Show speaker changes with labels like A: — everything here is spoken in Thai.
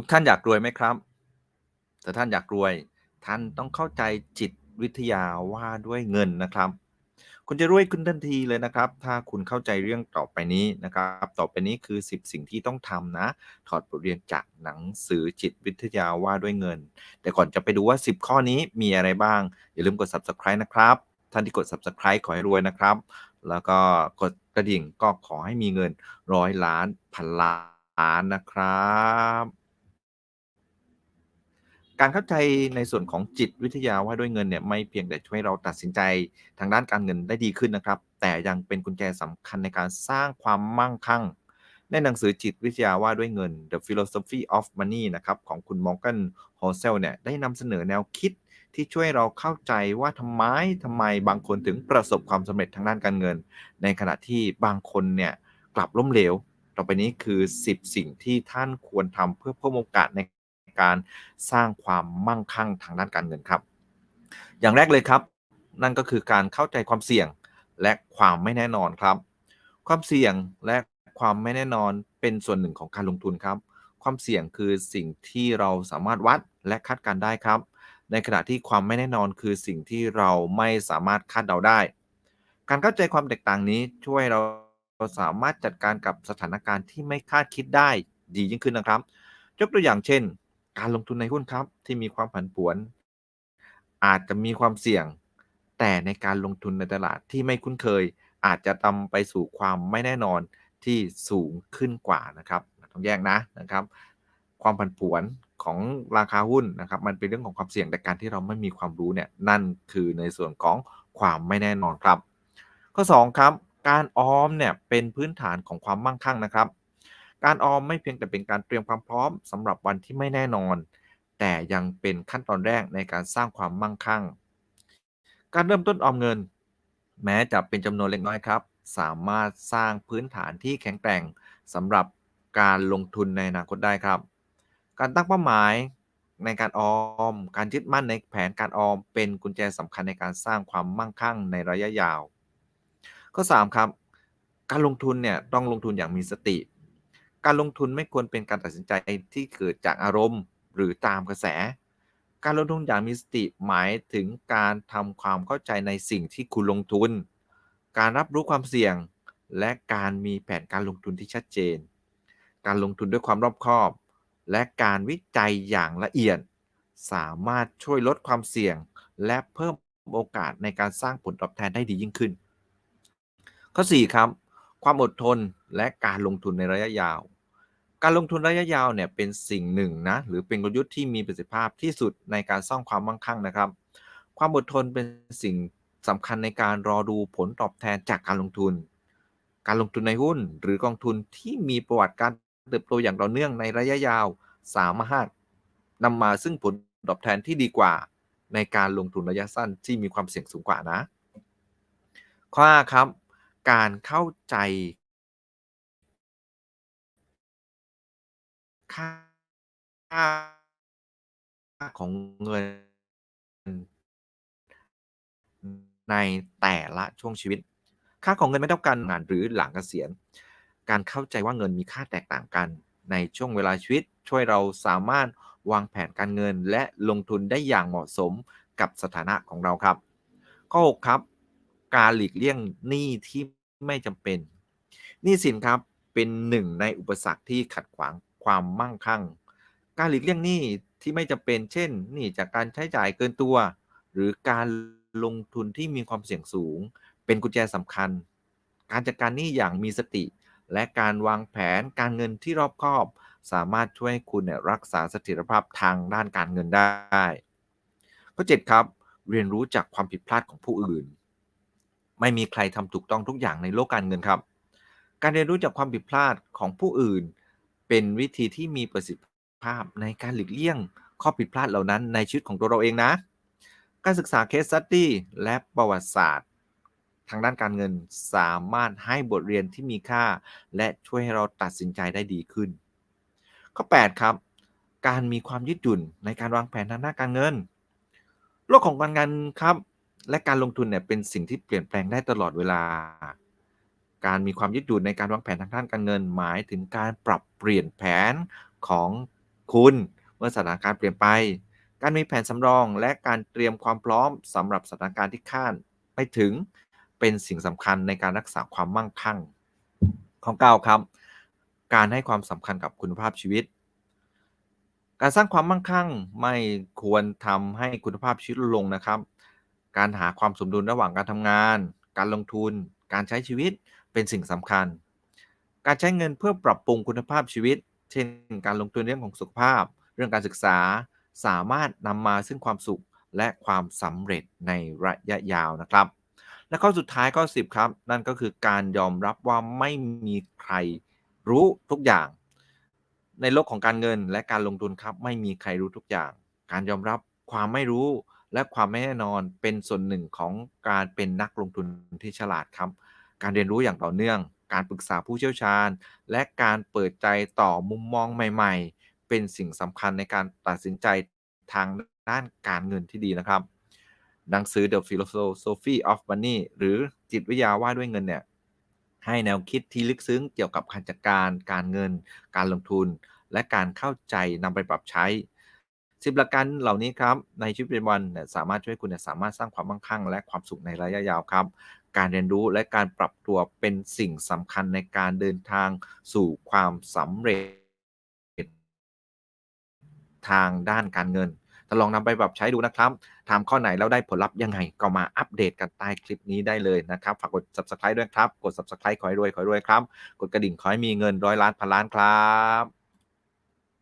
A: ทุกท่านอยากรวยไหมครับ?ถ้าท่านอยากรวย ท่านต้องเข้าใจจิตวิทยาว่าด้วยเงินนะครับ คุณจะรวยขึ้นทันทีเลยนะครับ ถ้าคุณเข้าใจเรื่องต่อไปนี้นะครับ ต่อไปนี้คือ 10 สิ่งที่ต้องทำนะ ถอดบทเรียนจากหนังสือจิตวิทยาว่าด้วยเงิน แต่ก่อนจะไปดูว่า 10 ข้อนี้มีอะไรบ้าง อย่าลืมกด Subscribe นะครับ ท่านที่กด Subscribe ขอให้รวยนะครับ แล้วก็กดกระดิ่งก็ขอให้มีเงิน100ล้านพันล้านนะครับ การเข้าใจในส่วนของจิตวิทยาว่าด้วยเงินเนี่ยไม่เพียงแต่ช่วยเราตัดสินใจทางด้านการเงินได้ดีขึ้นนะครับ แต่ยังเป็นกุญแจสำคัญในการสร้างความมั่งคั่ง ในหนังสือจิตวิทยาว่าด้วยเงิน The Philosophy of Money นะครับของคุณ Morgan Housel เนี่ยได้นำเสนอแนวคิดที่ช่วยเราเข้าใจว่าทำไมทำไมบางคนถึงประสบความสำเร็จทางด้านการเงิน ในขณะที่บางคนเนี่ยกลับล้มเหลว ต่อไปนี้คือ 10 สิ่งที่ท่านควรทำเพื่อเพิ่มโอกาสใน การสร้างความมั่งคั่งทางด้านการเงินครับ อย่างแรกเลยครับ นั่นก็คือการเข้าใจความเสี่ยงและความไม่แน่นอนครับ ความเสี่ยงและความไม่แน่นอนเป็นส่วนหนึ่งของการลงทุนครับ ความเสี่ยงคือสิ่งที่เราสามารถวัดและคาดการได้ครับ ในขณะที่ความไม่แน่นอนคือสิ่งที่เราไม่สามารถคาดเดาได้ การเข้าใจความแตกต่างนี้ช่วยเราสามารถจัดการกับสถานการณ์ที่ไม่คาดคิดได้ดียิ่งขึ้นนะครับ ยกตัวอย่างเช่น การลงทุนในหุ้นครับ ที่มีความผันผวน อาจจะมีความเสี่ยง แต่ในการลงทุนในตลาดที่ไม่คุ้นเคย อาจจะนำไปสู่ความไม่แน่นอนที่สูงขึ้นกว่านะครับต้องแยกนะนะครับ ความผันผวนของราคาหุ้นนะครับ มันเป็นเรื่องของความเสี่ยงแต่การที่เราไม่มีความรู้เนี่ยนั่นคือในส่วนของความไม่แน่นอนครับ ข้อ 2 ครับ การออมเนี่ยเป็นพื้นฐานของความมั่งคั่งนะครับ การออมไม่เพียงแต่เป็นการเตรียมความพร้อมสำหรับวันที่ไม่แน่นอน แต่ยังเป็นขั้นตอนแรกในการสร้างความมั่งคั่ง การเริ่มต้นออมเงิน แม้จะเป็นจำนวนเล็กน้อยครับ สามารถสร้างพื้นฐานที่แข็งแกร่งสำหรับการลงทุนในอนาคตได้ครับ การตั้งเป้าหมายในการออม การยึดมั่นในแผนการออม เป็นกุญแจสำคัญในการสร้างความมั่งคั่งในระยะยาว ข้อ 3 ครับ การลงทุนเนี่ยต้องลงทุนอย่างมีสติ การลงทุนไม่ควรเป็นการตัดสินใจที่เกิดจากอารมณ์หรือตามกระแส การลงทุนอย่างมีสติหมายถึงการทำความเข้าใจในสิ่งที่คุณลงทุน การรับรู้ความเสี่ยง และการมีแผนการลงทุนที่ชัดเจน การลงทุนด้วยความรอบคอบ และการวิจัยอย่างละเอียด สามารถช่วยลดความเสี่ยง และเพิ่มโอกาสในการสร้างผลตอบแทนได้ดียิ่งขึ้น ข้อ 4 ครับ ความอดทนและการลงทุนในระยะยาว การลงทุนระยะยาวเนี่ยเป็นสิ่งหนึ่งนะหรือเป็นกลยุทธ์ที่มีประสิทธิภาพที่สุดในการสร้างความมั่งคั่งนะครับ ความอดทนเป็นสิ่งสำคัญในการรอดูผลตอบแทนจากการลงทุน การลงทุนในหุ้นหรือกองทุนที่มีประวัติการเติบโตอย่างต่อเนื่องในระยะยาว สามารถนำมาซึ่งผลตอบแทนที่ดีกว่า ในการลงทุนระยะสั้นที่มีความเสี่ยงสูงกว่านะ ข้อครับ การเข้าใจค่า ของเงิน ในแต่ละช่วงชีวิต ค่าของเงินไม่เท่ากันงานหรือหลังเกษียณ การเข้าใจว่าเงินมีค่าแตกต่างกัน ในช่วงเวลาชีวิต ช่วยเราสามารถวางแผนการเงินและลงทุนได้อย่างเหมาะสมกับสถานะของเราครับ ข้อ 6 ครับ การหลีกเลี่ยงหนี้ที่ ไม่จำเป็นหนี้สินครับเป็นหนึ่งในอุปสรรคที่ขัดขวางความมั่งคั่ง การหลีกเลี่ยงหนี้ที่ไม่จำเป็น เช่นหนี้จากการใช้จ่ายเกินตัว หรือการลงทุนที่มีความเสี่ยงสูง เป็นกุญแจสำคัญ การจัดการหนี้อย่างมีสติ และการวางแผนการเงินที่รอบคอบ สามารถช่วยให้คุณรักษาเสถียรภาพทางด้านการเงินได้ข้อ7ครับ เรียนรู้จากความผิดพลาดของผู้อื่น ไม่มีใครทำถูกต้องทุกอย่างในโลกการเงินครับ การเรียนรู้จากความผิดพลาดของผู้อื่น เป็นวิธีที่มีประสิทธิภาพในการหลีกเลี่ยงข้อผิดพลาดเหล่านั้นในชีวิตของตัวเราเองนะ การศึกษา Case Study และประวัติศาสตร์ ทางด้านการเงินสามารถให้บทเรียนที่มีค่า และช่วยให้เราตัดสินใจได้ดีขึ้น ข้อ 8 ครับ การมีความยืดหยุ่นในการวางแผนทางด้านการเงิน โลกของการเงินครับ และการลงทุนเนี่ยเป็นสิ่งที่เปลี่ยนแปลงได้ตลอดเวลา การมีความยืดหยุ่นในการวางแผนทางด้านการเงินหมายถึงการปรับเปลี่ยนแผนของคุณเมื่อสถานการณ์เปลี่ยนไป การมีแผนสำรองและการเตรียมความพร้อมสำหรับสถานการณ์ที่คาดไม่ถึงเป็นสิ่งสำคัญในการรักษาความมั่งคั่งข้อ9ครับ การให้ความสำคัญกับคุณภาพชีวิต การสร้างความมั่งคั่งไม่ควรทำให้คุณภาพชีวิตลดลงนะครับ การหาความสมดุลระหว่างการทำงาน การลงทุน การใช้ชีวิตเป็นสิ่งสำคัญ การใช้เงินเพื่อปรับปรุงคุณภาพชีวิต เช่น การลงทุนเรื่องของสุขภาพ เรื่องการศึกษา สามารถนำมาซึ่งความสุขและความสำเร็จในระยะยาวนะครับ และข้อสุดท้ายข้อ10 ครับ นั่นก็คือการยอมรับว่าไม่มีใครรู้ทุกอย่าง ในโลกของการเงินและการลงทุนครับ ไม่มีใครรู้ทุกอย่าง การยอมรับความไม่รู้ และความไม่แน่นอนเป็นส่วนหนึ่งของการเป็นนักลงทุนที่ฉลาดครับ การเรียนรู้อย่างต่อเนื่อง การปรึกษาผู้เชี่ยวชาญ และการเปิดใจต่อมุมมองใหม่ ๆ เป็นสิ่งสำคัญในการตัดสินใจทางด้านการเงินที่ดีนะครับ หนังสือ The Philosophy of Money หรือจิตวิทยาว่าด้วยเงินเนี่ยให้แนวคิดที่ลึกซึ้งเกี่ยวกับการจัดการ การเงิน การลงทุน และการเข้าใจนำไปปรับใช้ 10หลักการเหล่านี้ครับในชีวิตประจำวันสามารถช่วยคุณสามารถสร้างความมั่งคั่ง และความสุขในระยะยาวครับ การเรียนรู้และการปรับตัวเป็นสิ่งสำคัญในการเดินทางสู่ความสำเร็จ ทางด้านการเงินถ้าลองนำไปปรับใช้ดูนะครับ ถามข้อไหนแล้วได้ผลลัพธ์ยังไง ก็มาอัปเดตกันใต้คลิปนี้ได้เลยนะครับ ฝากกด Subscribe ด้วยครับ กด Subscribe ขอให้รวยขอให้รวยครับ กดกระดิ่งขอให้มีเงินร้อยล้านพันล้านครับ